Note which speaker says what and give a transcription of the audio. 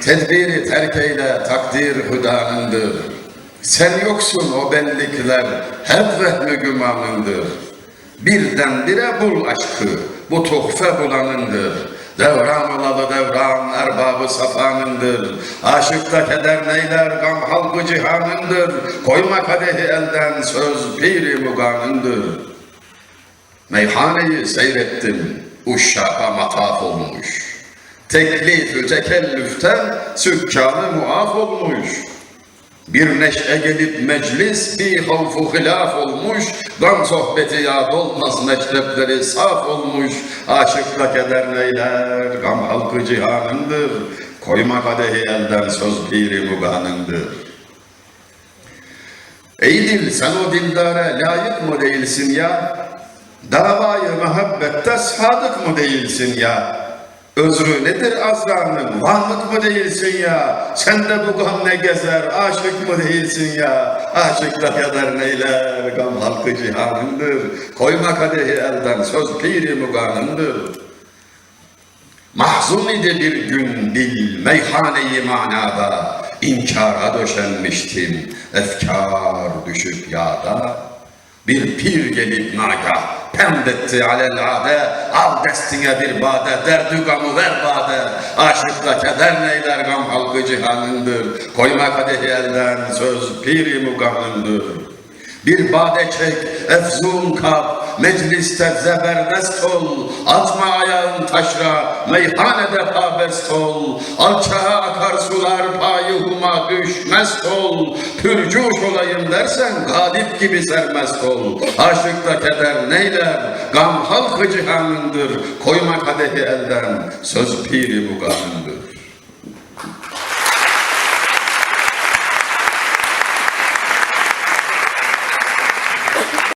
Speaker 1: Tedbiri terk eyle takdir hüdanındır. Sen yoksun o benlikler hep vehmi gümanındır. Birdenbire bul aşkı bu tuhfe bulanındır. Devran olalı devran erbabı safanındır. Aşıkta keder neyler gam halkı cihanındır. Koyma kadehi elden söz piri muganındır. Meyhaneyi seyrettim, uşşağa mataf olmuş. Teklif-ü tekellüften sükkanı muaf olmuş. Bir neşe gelip meclis bir havfu hilaf olmuş. Gam sohbeti yad olmaz mektepleri saf olmuş. Aşıkla keder neyler, gam halkı cihanındır. Koyma kadehi elden söz piri muganındır. Ey dil sen o dildara layık mı değilsin ya? Davayı muhabbette sadık mı değilsin ya? Özrü nedir azranın? Varlık mı değilsin ya? Sen de bu gam ne gezer? Aşık mı değilsin ya? Aşıkla kadar neyler? Gam halkı cihanındır. Koyma kadehi elden söz piri muganındır. Mahzun idi bir gün dil meyhaneyi manada inkara döşenmiştim efkar düşüp yada bir pir gelip nagah pembetti alelade al destine bir bade derdi gamı ver bade. Aşıkla keder neyler gam halkı cihanındır. Koyma kadehi elden söz piri mugamındır bir bade çek, efzun kap, mecliste zeberdest ol, atma ayağın taşra, meyhanede pabest ol, alçağa düşmez ol, pürcuş olayım dersen galip gibi sermest ol, aşıkta keder neyler, gam halkı cihanındır, koyma kadehi elden, söz piri muganındır.